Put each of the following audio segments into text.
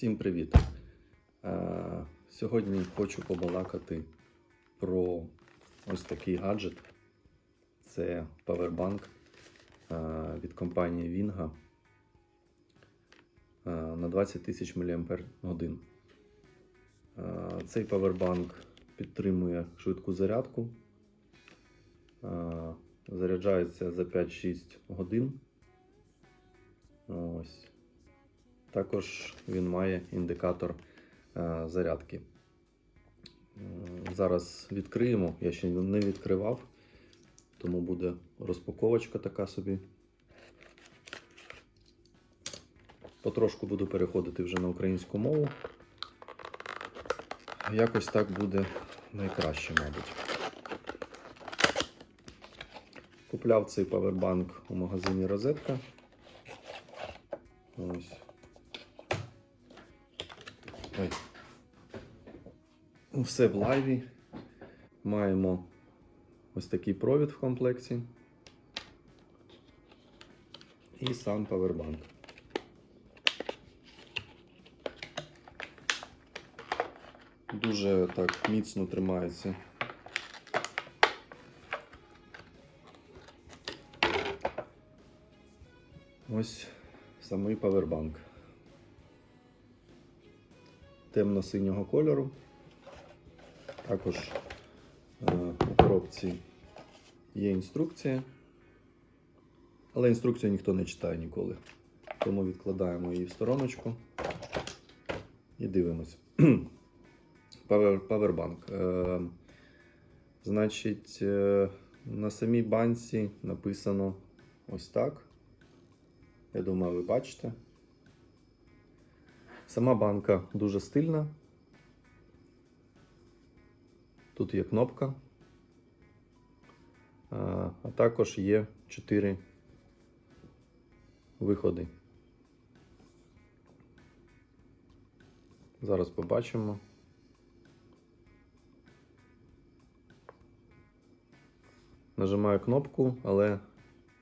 Всім привіт! Е, Сьогодні хочу побалакати про ось такий гаджет. Це павербанк е, від компанії Vinga е, на 20 тисяч мАч. Цей павербанк підтримує швидку зарядку. Заряджається за 5-6 годин. Ось. Також він має індикатор е, зарядки. Зараз відкриємо, я ще не відкривав, тому буде розпаковочка така собі. Потрошку буду переходити вже на українську мову. Якось так буде найкраще, мабуть. Купляв цей павербанк у магазині Розетка. Ось. Ой. Все в лайві. Маємо ось такий провід в комплекті. І сам павербанк. Дуже так міцно тримається. Ось самий павербанк темно-синього кольору. Також е, у коробці є інструкція, але інструкцію ніхто не читає ніколи. Тому відкладаємо її в стороночку і дивимось. Павер, павербанк. Е, значить, е, на самій банці написано ось так. Я думаю, ви бачите. Сама банка дуже стильна. Тут є кнопка, а також є 4 виходи. Зараз побачимо. Нажимаю кнопку, але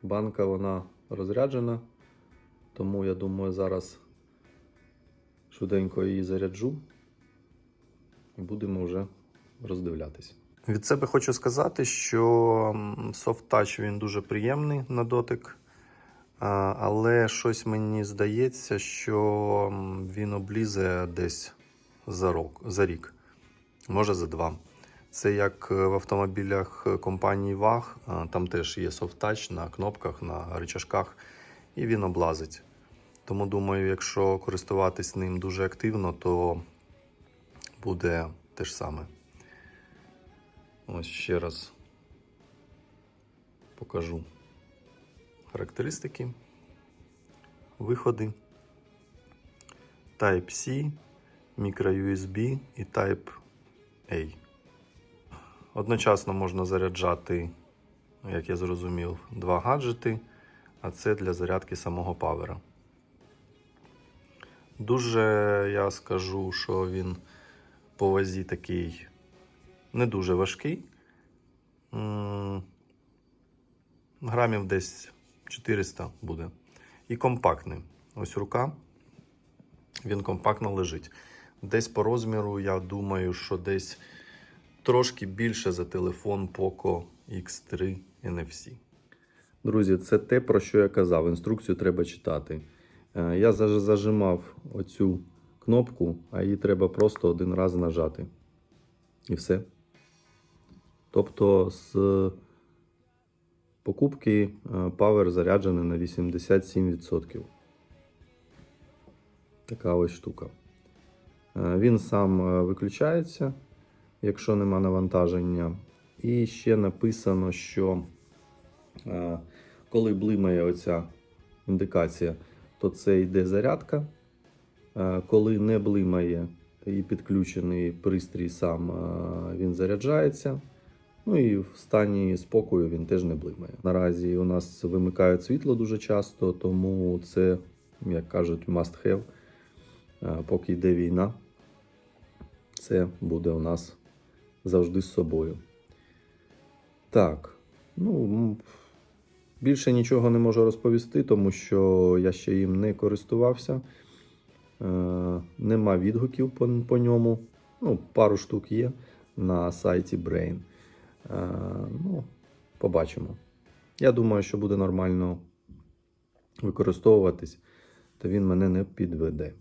банка вона розряджена, тому я думаю, зараз швиденько її заряджу і будемо вже роздивлятися. Від себе хочу сказати, що Soft Touch він дуже приємний на дотик, але щось мені здається, що він облізе десь за, рок, за рік, може за два. Це як е, в автомобілях компанії VAG, а, там теж є Soft Touch на кнопках, на рычажках, і він облазить. Тому думаю, якщо користуватись ним дуже активно, то буде те ж саме. Ось ще раз покажу характеристики, виходи, Type-C, microUSB і Type-A. Одночасно можна заряджати, як я зрозумів, два гаджети, а це для зарядки самого павера. Дуже я скажу, що він по вазі такий не дуже важкий. Грамів десь 400 буде. І компактний. Ось рука. Він компактно лежить. Десь по розміру, я думаю, що десь трошки більше за телефон Poco X3 NFC. Друзі, це те, про що я казав. Інструкцію треба читати. Е, Я зажимав оцю кнопку, а її треба просто один раз нажати. І все. Тобто з покупки е, Power заряджений на 87%. Така ось штука. Е, Він сам е, виключається, якщо нема навантаження. І ще написано, що е, коли блимає оця індикація, то це йде зарядка. Е, Коли не блимає і підключений пристрій сам, е, він заряджається. Ну і в стані спокою він теж не блимає. Наразі у нас вимикають світло дуже часто, тому це, як кажуть, must have. Е, Поки йде війна, це буде у нас завжди з собою. Так, ну більше нічого не можу розповісти, тому що я ще їм не користувався. Е, нема відгуків по, по ньому. Ну, пару штук є на сайті Brain. Е, ну, побачимо. Я думаю, що буде нормально використовуватись, то він мене не підведе.